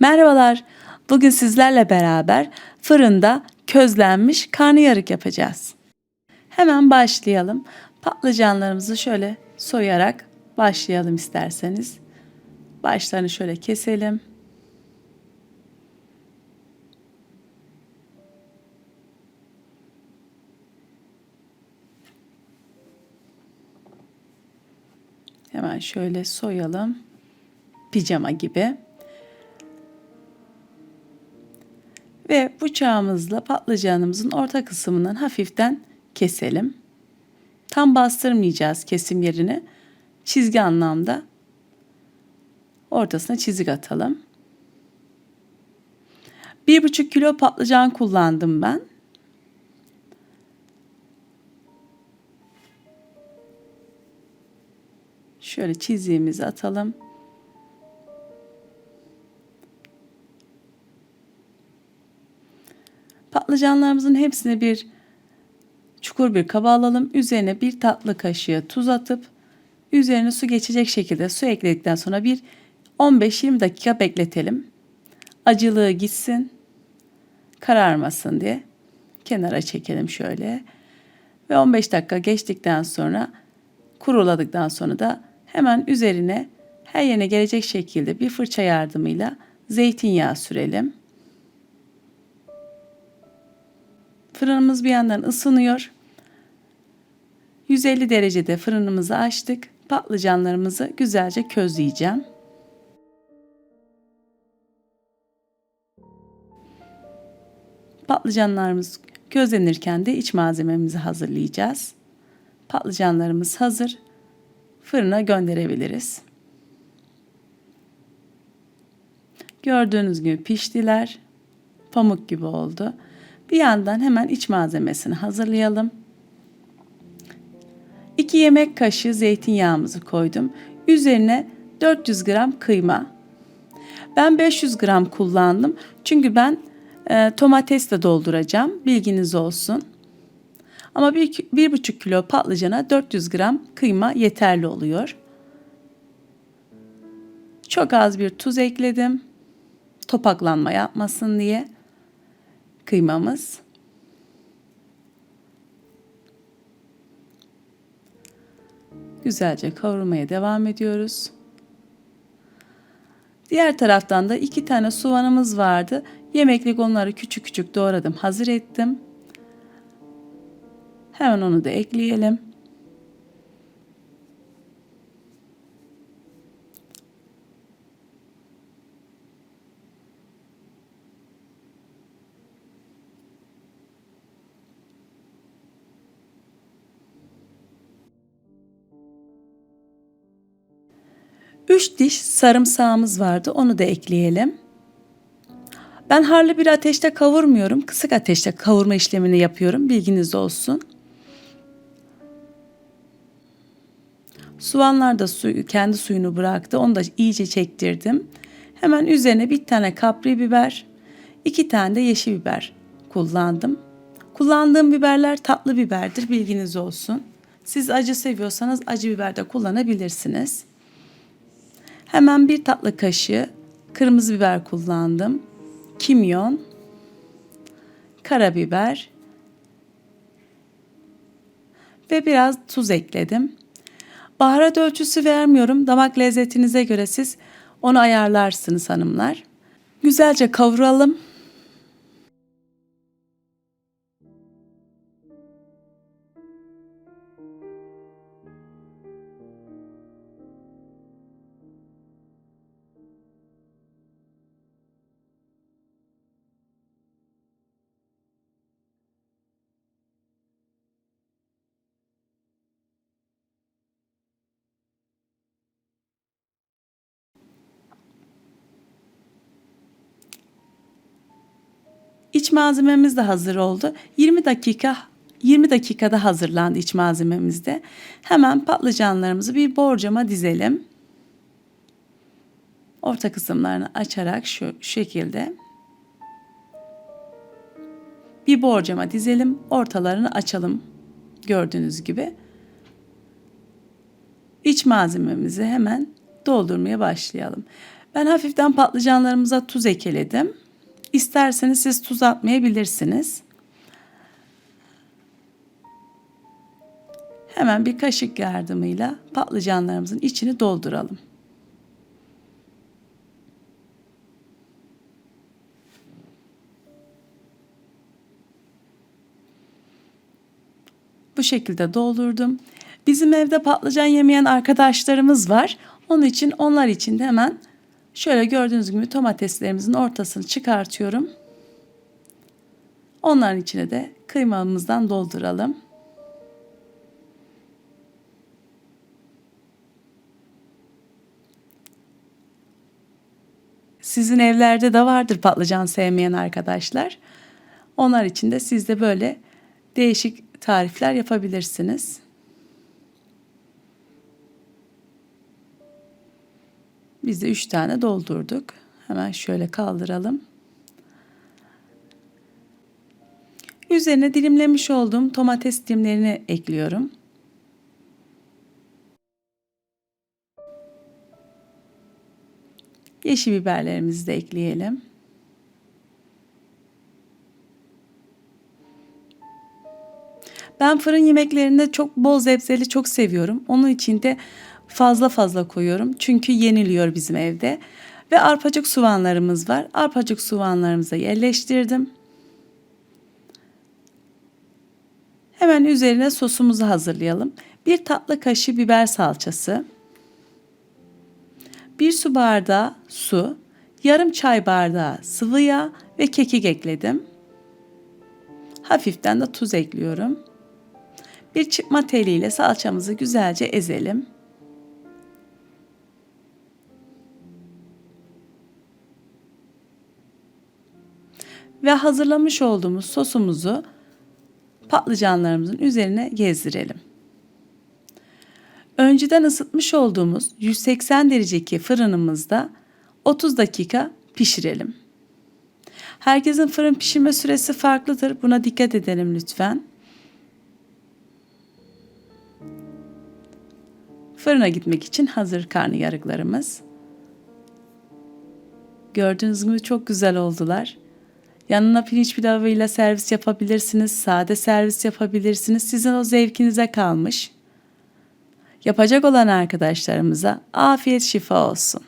Merhabalar. Bugün sizlerle beraber fırında közlenmiş karnıyarık yapacağız. Hemen başlayalım. Patlıcanlarımızı şöyle soyarak başlayalım isterseniz. Başlarını şöyle keselim. Hemen şöyle soyalım. Pijama gibi. Ve bıçağımızla patlıcanımızın orta kısmından hafiften keselim. Tam bastırmayacağız kesim yerini. Çizgi anlamda ortasına çizik atalım. Bir buçuk kilo patlıcan kullandım ben. Şöyle çiziğimizi atalım. Patlıcanlarımızın hepsini bir çukur bir kaba alalım. Üzerine bir tatlı kaşığı tuz atıp üzerine su geçecek şekilde su ekledikten sonra bir 15-20 dakika bekletelim. Acılığı gitsin. Kararmasın diye kenara çekelim şöyle. Ve 15 dakika geçtikten sonra kuruladıktan sonra da hemen üzerine her yerine gelecek şekilde bir fırça yardımıyla zeytinyağı sürelim. Fırınımız bir yandan ısınıyor. 150 derecede fırınımızı açtık. Patlıcanlarımızı güzelce közleyeceğim. Patlıcanlarımız közlenirken de iç malzememizi hazırlayacağız. Patlıcanlarımız hazır. Fırına gönderebiliriz. Gördüğünüz gibi piştiler. Pamuk gibi oldu. Bir yandan hemen iç malzemesini hazırlayalım. 2 yemek kaşığı zeytinyağımızı koydum. Üzerine 400 gram kıyma. Ben 500 gram kullandım. Çünkü ben e, domates dolduracağım. Bilginiz olsun. Ama bir, bir buçuk kilo patlıcana 400 gram kıyma yeterli oluyor. Çok az bir tuz ekledim. Topaklanma yapmasın diye kıymamız. Güzelce kavurmaya devam ediyoruz. Diğer taraftan da iki tane soğanımız vardı. Yemeklik onları küçük küçük doğradım, hazır ettim. Hemen onu da ekleyelim. Üç diş sarımsağımız vardı. Onu da ekleyelim. Ben harlı bir ateşte kavurmuyorum. Kısık ateşte kavurma işlemini yapıyorum. Bilginiz olsun. Soğanlar da suyu, kendi suyunu bıraktı. Onu da iyice çektirdim. Hemen üzerine bir tane kapri biber, iki tane de yeşil biber kullandım. Kullandığım biberler tatlı biberdir. Bilginiz olsun. Siz acı seviyorsanız acı biber de kullanabilirsiniz. Hemen bir tatlı kaşığı kırmızı biber kullandım. Kimyon, karabiber ve biraz tuz ekledim. Baharat ölçüsü vermiyorum. Damak lezzetinize göre siz onu ayarlarsınız hanımlar. Güzelce kavuralım. İç malzememiz de hazır oldu. 20 dakika 20 dakikada hazırlandı iç malzememiz de. Hemen patlıcanlarımızı bir borcama dizelim. Orta kısımlarını açarak şu şekilde bir borcama dizelim. Ortalarını açalım. Gördüğünüz gibi. İç malzememizi hemen doldurmaya başlayalım. Ben hafiften patlıcanlarımıza tuz ekledim. İsterseniz siz tuz atmayabilirsiniz. Hemen bir kaşık yardımıyla patlıcanlarımızın içini dolduralım. Bu şekilde doldurdum. Bizim evde patlıcan yemeyen arkadaşlarımız var. Onun için onlar için de hemen şöyle gördüğünüz gibi domateslerimizin ortasını çıkartıyorum. Onların içine de kıymamızdan dolduralım. Sizin evlerde de vardır patlıcan sevmeyen arkadaşlar. Onlar için de siz de böyle değişik tarifler yapabilirsiniz. Biz de 3 tane doldurduk. Hemen şöyle kaldıralım. Üzerine dilimlemiş olduğum domates dilimlerini ekliyorum. Yeşil biberlerimizi de ekleyelim. Ben fırın yemeklerinde çok bol zebzeli çok seviyorum. Onun için de fazla fazla koyuyorum. Çünkü yeniliyor bizim evde. Ve arpacık soğanlarımız var. Arpacık soğanlarımızı yerleştirdim. Hemen üzerine sosumuzu hazırlayalım. Bir tatlı kaşığı biber salçası. Bir su bardağı su, yarım çay bardağı sıvı yağ ve kekik ekledim. Hafiften de tuz ekliyorum. Bir çıkma teliyle salçamızı güzelce ezelim. Ve hazırlamış olduğumuz sosumuzu patlıcanlarımızın üzerine gezdirelim. Önceden ısıtmış olduğumuz 180 dereceki fırınımızda 30 dakika pişirelim. Herkesin fırın pişirme süresi farklıdır. Buna dikkat edelim lütfen. Fırına gitmek için hazır karnıyarıklarımız. Gördüğünüz gibi çok güzel oldular. Yanına pirinç pilavıyla servis yapabilirsiniz, sade servis yapabilirsiniz. Sizin o zevkinize kalmış. Yapacak olan arkadaşlarımıza afiyet şifa olsun.